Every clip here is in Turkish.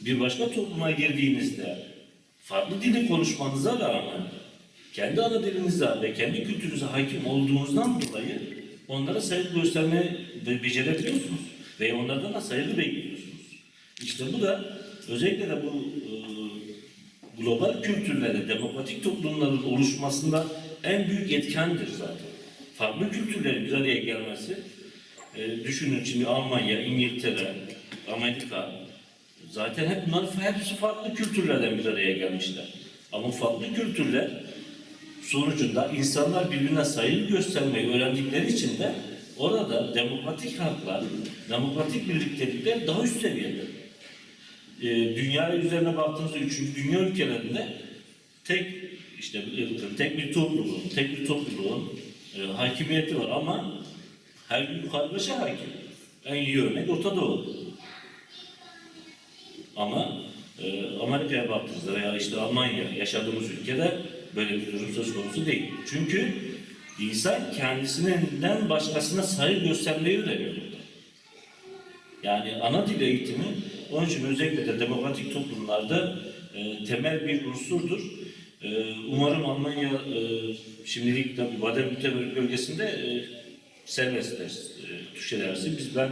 bir başka topluma girdiğinizde farklı dili konuşmanıza rağmen kendi ana dilinize ve kendi kültürünüze hakim olduğunuzdan dolayı onlara saygı gösterme ve becerebiliyorsunuz. Ve onlardan da saygı bekliyorsunuz. İşte bu da özellikle de bu e, global kültürlere, demokratik toplumların oluşmasında en büyük etkendir zaten. Farklı kültürlerin bir araya gelmesi, e, düşünün şimdi Almanya, İngiltere, Amerika, zaten hep bunlar hepsi farklı kültürlerden bir araya gelmişler. Ama farklı kültürler sonucunda insanlar birbirine saygı göstermeyi öğrendikleri için de orada demokratik haklar, demokratik birliktelikler daha üst seviyede. Ee, dünya üzerine baktığımızda üçüncü dünya ülkelerinde tek işte tek bir topluluğun, tek bir topluluğun e, hakimiyeti var ama her gün kargaşa hakim. En iyi örnek Orta Doğu. Ama e, Amerika'ya baktığınızda veya işte Almanya yaşadığımız ülkede böyle bir durum söz konusu değil. Çünkü insan kendisinden başkasına saygı göstermeyi öğreniyor burada. Yani ana dil eğitimi onun için özellikle de demokratik toplumlarda e, temel bir unsurdur. E, umarım Almanya e, şimdilik tabii Baden-Württemberg bölgesinde e, serbest ders, e, Türkçe dersi. Biz ben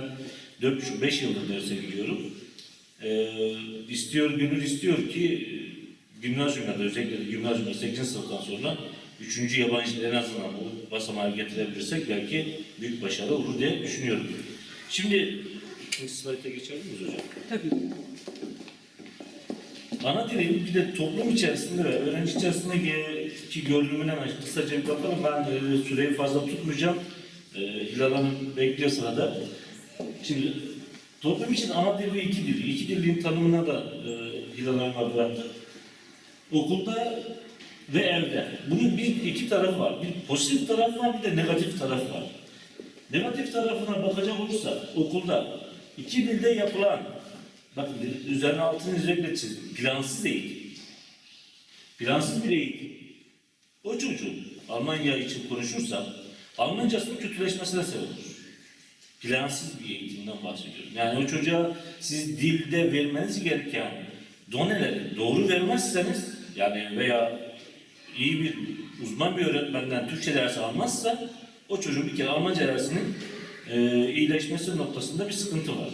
4,5-5 yıldır derse gidiyorum. E, istiyor, gönül istiyor ki e, gimnazyumda özellikle de gimnazyumda 8. sınıftan sonra 3. yabancı dil en azından bu basamağı getirebilirsek belki büyük başarı olur diye düşünüyorum. Şimdi ikinci slayta geçebilir miyiz hocam? Tabii. Ana dilin bir de toplum içerisinde ve öğrenci içerisindeki görünümüne kısaca bir bakalım. Ben e, süreyi fazla tutmayacağım. E, Hilal Hanım bekliyor sırada. Şimdi toplum için ana dil ve iki dil. İki dilin tanımına da e, Hilal Hanım'a bıraktık. Okulda ve evde. Bunun bir iki tarafı var. Bir pozitif taraf var, bir de negatif taraf var. Negatif tarafına bakacak olursa okulda iki dilde yapılan bakın üzerine altını özellikle çizdim. Plansız eğitim. Plansız bir eğitim. O çocuğun Almanya için konuşursam Almancasının kötüleşmesine sebep olur. Plansız bir eğitimden bahsediyorum. Yani o çocuğa siz dilde vermeniz gereken doneleri doğru vermezseniz yani veya iyi bir uzman bir öğretmenden Türkçe dersi almazsa o çocuğun bir kere Almanca dersinin e, iyileşmesi noktasında bir sıkıntı var.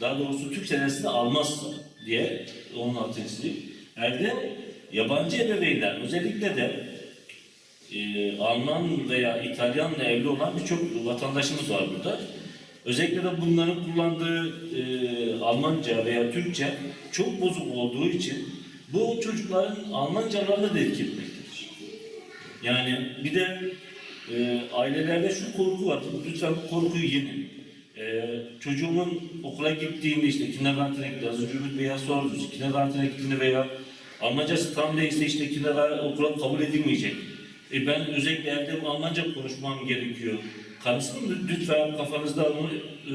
Daha doğrusu Türkçe dersini almazsa diye onun altını çizeyim. Evde yabancı ebeveynler özellikle de e, Alman veya İtalyanla evli olan birçok vatandaşımız var burada. Özellikle de bunların kullandığı e, Almanca veya Türkçe çok bozuk olduğu için bu çocukların Almancalarını da etkilemektedir. Yani bir de e, ailelerde şu korku var. Lütfen bu korkuyu yenin. E, çocuğumun okula gittiğinde işte kindergarten'e gitti. Az önce Bey'e sordunuz. Kindergarten'e gittiğinde veya Almancası tam değilse işte kindergarten okula kabul edilmeyecek. E, ben özellikle evde Almanca konuşmam gerekiyor. Kanısın lütfen kafanızda onu e,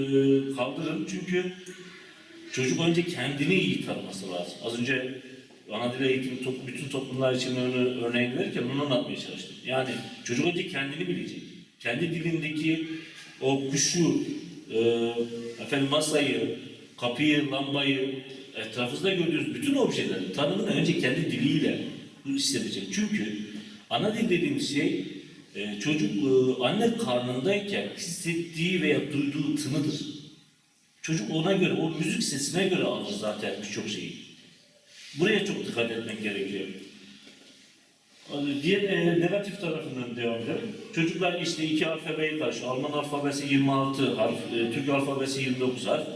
kaldırın. Çünkü çocuk önce kendini iyi tanıması lazım. Az önce ana dil eğitimi top, bütün toplumlar için örne, örneğini verirken onu anlatmaya çalıştım. Yani çocuk önce kendini bilecek. Kendi dilindeki o kuşu, e, efendim masayı, kapıyı, lambayı, etrafınızda gördüğünüz bütün objeleri tanımını önce kendi diliyle hissedecek. Çünkü ana dil dediğimiz şey e, çocuk anne karnındayken hissettiği veya duyduğu tınıdır. Çocuk ona göre, o müzik sesine göre alır zaten birçok şeyi. Buraya çok dikkat etmek gerekiyor. Diğer e, negatif tarafından devam edelim. Çocuklar işte iki alfabeye karşı, Alman alfabesi 26 harf, e, Türk alfabesi 29 harf.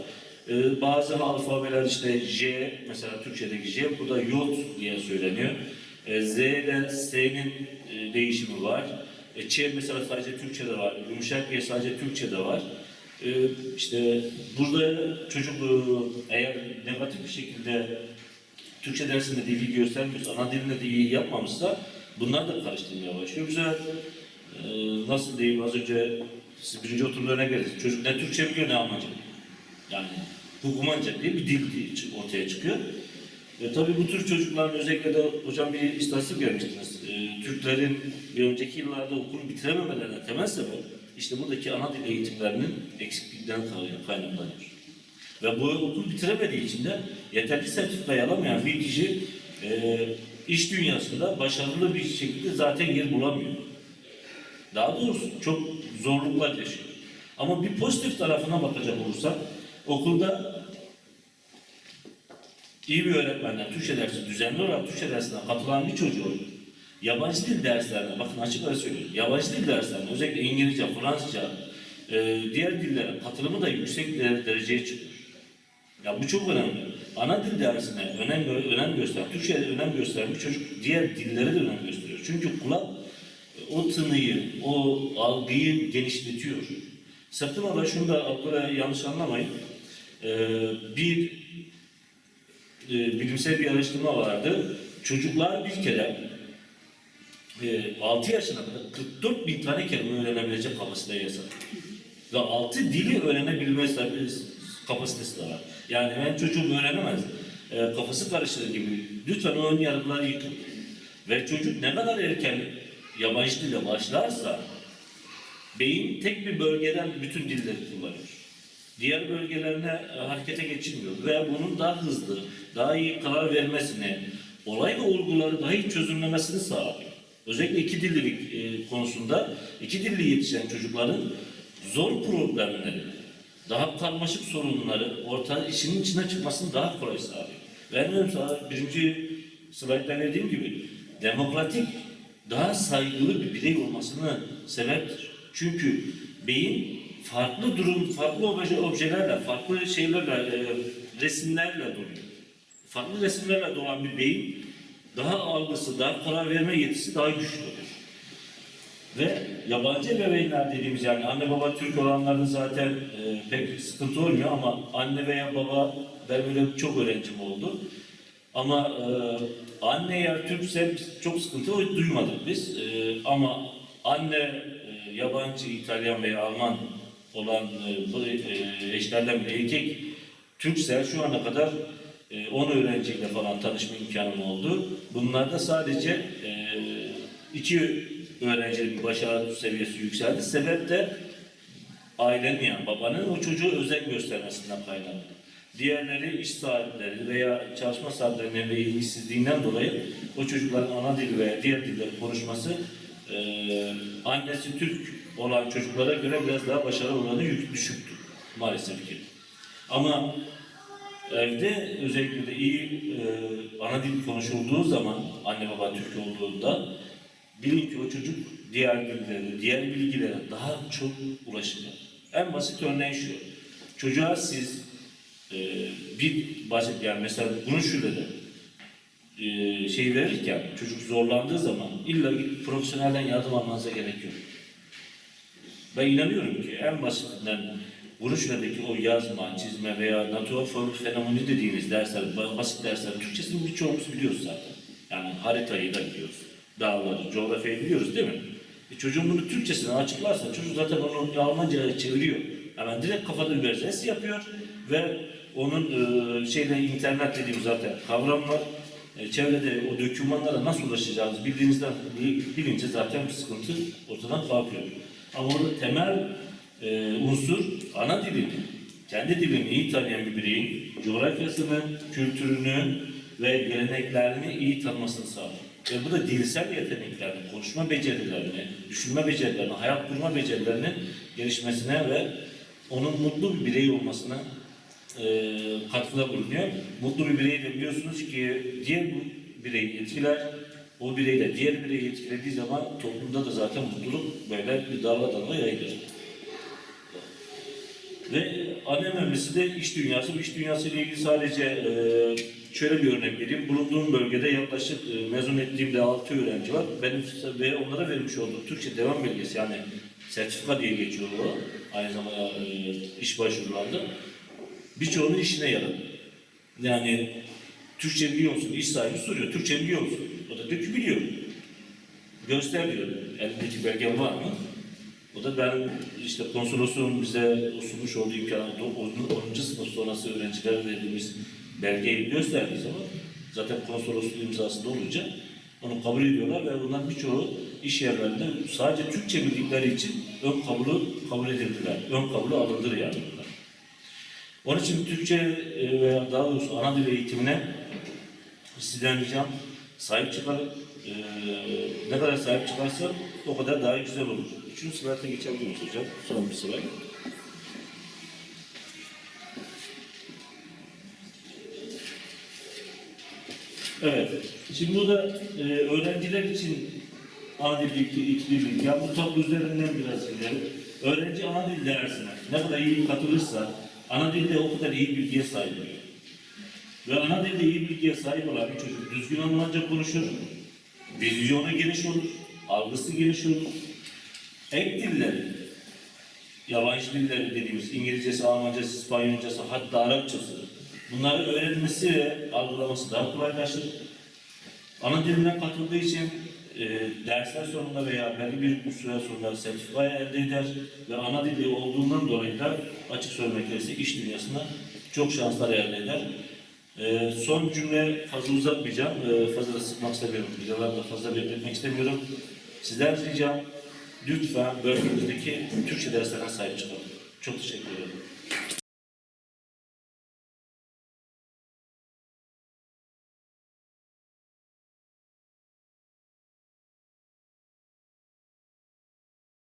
E, bazı alfabeler işte J, mesela Türkçedeki J, burada yot diye söyleniyor. E, Z ile S'nin e, değişimi var. E, Ç mesela sadece Türkçe'de var. Yumuşak G sadece Türkçe'de var. E, işte burada çocuk e, eğer negatif bir şekilde Türkçe dersinde dili göstermiyorsa, ana dilinde de iyi yapmamışsa bunlar da karıştırmaya başlıyor. Bize e, nasıl diyeyim az önce siz birinci oturumda örnek. Çocuk ne Türkçe biliyor ne Almanca. Yani Hukumanca diye bir dil ortaya çıkıyor. E, tabii bu tür çocukların özellikle de hocam bir istatistik vermiştiniz. E, Türklerin bir önceki yıllarda okulu bitirememelerine temel sebep işte buradaki ana dil eğitimlerinin eksiklikten kaynaklanıyor. Ve bu okul bitiremediği için de yeterli sertifikayı alamayan bir kişi e, iş dünyasında başarılı bir şekilde zaten yer bulamıyor. Daha doğrusu çok zorluklar yaşıyor. Ama bir pozitif tarafına bakacak olursak okulda iyi bir öğretmenden Türkçe dersi düzenli olarak Türkçe dersine katılan bir çocuğun yabancı dil derslerine, bakın açık ara söylüyorum, yabancı dil derslerine özellikle İngilizce, Fransızca, e, diğer dillere katılımı da yüksek de- dereceye çıkıyor. Ya bu çok önemli. Ana dil dersine önem, önem gösteren, Türkçe'ye önem gösteren bir çocuk diğer dillere de önem gösteriyor. Çünkü kulak o tınıyı, o algıyı genişletiyor. Sakın ola şunu da yanlış anlamayın. Ee, bir e, bilimsel bir araştırma vardı. Çocuklar bir kere e, 6 yaşına kadar 44 bin tane kelime öğrenebilecek kapasiteye sahip. Ve 6 dili öğrenebilme kapasitesi de var. Yani ben çocuğum öğrenemez. E, kafası karışır gibi. Lütfen o ön yargıları yıkın. Ve çocuk ne kadar erken yabancı dile başlarsa beyin tek bir bölgeden bütün dilleri kullanıyor. Diğer bölgelerine e, harekete geçilmiyor ve bunun daha hızlı, daha iyi karar vermesini, olay ve olguları daha iyi çözümlemesini sağlıyor. Özellikle iki dillilik e, konusunda iki dilli yetişen çocukların zor problemleri, daha karmaşık sorunları orta işinin içine çıkmasını daha kolay sağlıyor. Ve en önemlisi birinci slaytta dediğim gibi demokratik, daha saygılı bir birey olmasını sebeptir. Çünkü beyin farklı durum, farklı obje, objelerle, farklı şeylerle, e, resimlerle doluyor. Farklı resimlerle dolan bir beyin daha algısı, daha karar verme yetisi daha güçlü oluyor. Ve yabancı ebeveynler dediğimiz yani anne baba Türk olanların zaten e, pek sıkıntı olmuyor ama anne veya baba ben böyle çok öğrencim oldu. Ama e, anne eğer Türkse çok sıkıntı duymadık biz. E, ama anne e, yabancı, İtalyan veya Alman olan e, e, eşlerden biri erkek Türkse şu ana kadar e, 10 öğrenciyle falan tanışma imkanım oldu. Bunlarda sadece e, iki öğrencinin başarı seviyesi yükseldi. Sebep de ailenin yani babanın o çocuğu özen göstermesinden kaynaklı. Diğerleri iş saatleri veya çalışma saatlerinin ve ilgisizliğinden dolayı o çocukların ana dili veya diğer dilleri konuşması e, annesi Türk olan çocuklara göre biraz daha başarılı oranı yük düşüktür maalesef ki. Ama evde özellikle de iyi e, ana dil konuşulduğu zaman anne baba Türk olduğunda bilin ki o çocuk diğer dillere, diğer bilgilere daha çok ulaşacak. En basit örneği şu. Çocuğa siz e, bir basit yani mesela de e, şey verirken çocuk zorlandığı zaman illa gidip profesyonelden yardım almanıza gerek yok. Ben inanıyorum ki en basitinden Vuruşla'daki o yazma, çizme veya natural form fenomeni dediğiniz dersler, basit dersler, Türkçesini birçoğumuz biliyoruz zaten. Yani haritayı da biliyoruz. Dağları, coğrafyayı biliyoruz değil mi? E çocuğun bunu Türkçesine açıklarsa çocuk zaten onu Almanca'ya çeviriyor. Hemen direkt kafada bir ses yapıyor ve onun e, şeyle internet dediğim zaten kavramlar e, çevrede o dokümanlara nasıl ulaşacağınızı bildiğinizden bilince zaten bir sıkıntı ortadan kalkıyor. Ama orada temel e, unsur ana dilini, kendi dilini iyi tanıyan bir bireyin coğrafyasını, kültürünü ve geleneklerini iyi tanımasını sağlıyor. Ve bu da dilsel yeteneklerini, konuşma becerilerini, düşünme becerilerini, hayat kurma becerilerinin gelişmesine ve onun mutlu bir birey olmasına e, katkıda bulunuyor. Mutlu bir birey de biliyorsunuz ki diğer bireyi etkiler, o birey de diğer bireyi etkilediği zaman toplumda da zaten mutluluk böyle bir dalga dalga yayılır. Ve önemlisi de iş dünyası. Bu iş dünyası ile ilgili sadece e, şöyle bir örnek vereyim. Bulunduğum bölgede yaklaşık e, mezun ettiğimde 6 öğrenci var. Benim ve onlara vermiş olduğum Türkçe devam belgesi yani sertifika diye geçiyor o. Aynı zamanda e, iş başvurularında. Birçoğunun işine yaradı. Yani Türkçe biliyor musun? İş sahibi soruyor. Türkçe biliyor musun? O da diyor ki biliyor. Göster diyor. Elindeki belgen var mı? O da ben işte konsolosluğun bize sunmuş olduğu imkanı 10. sınıf sonrası öğrencilere verdiğimiz belgeyi gösterdiği zaman zaten konsolosluğun imzasında olunca onu kabul ediyorlar ve bundan birçoğu iş yerlerinde sadece Türkçe bildikleri için ön kabulü kabul edildiler. Ön kabulü alındır yani. Onun için Türkçe e, veya daha doğrusu ana dil eğitimine sizden ricam sahip çıkarın. E, ne kadar sahip çıkarsa o kadar daha güzel olur. Üçüncü slayta geçebilir miyiz hocam? Son bir slayt. Evet. Şimdi burada e, öğrenciler için ana dil iki, iki dillik. Ya bu tablo üzerinden biraz gidelim. Öğrenci ana dil dersine ne kadar iyi katılırsa ana dilde o kadar iyi bilgiye sahip oluyor. Ve ana dilde iyi bilgiye sahip olan bir çocuk düzgün Almanca konuşur, vizyonu geniş olur, algısı geniş olur. Ek dilleri, yabancı dilleri dediğimiz İngilizcesi, Almancası, İspanyolcası, hatta Arapçası bunları öğrenmesi ve algılaması daha kolaylaşır. Ana dilinden katıldığı için e, dersler sonunda veya belli bir süre sonra sertifika elde eder ve ana dili olduğundan dolayı da açık söylemek gerekirse iş dünyasında çok şanslar elde eder. E, son cümle fazla uzatmayacağım. E, fazla da sıkmak istemiyorum. Videoları da fazla bekletmek istemiyorum. Sizden ricam lütfen bölgemizdeki Türkçe derslerine sahip çıkalım. Çok teşekkür ederim.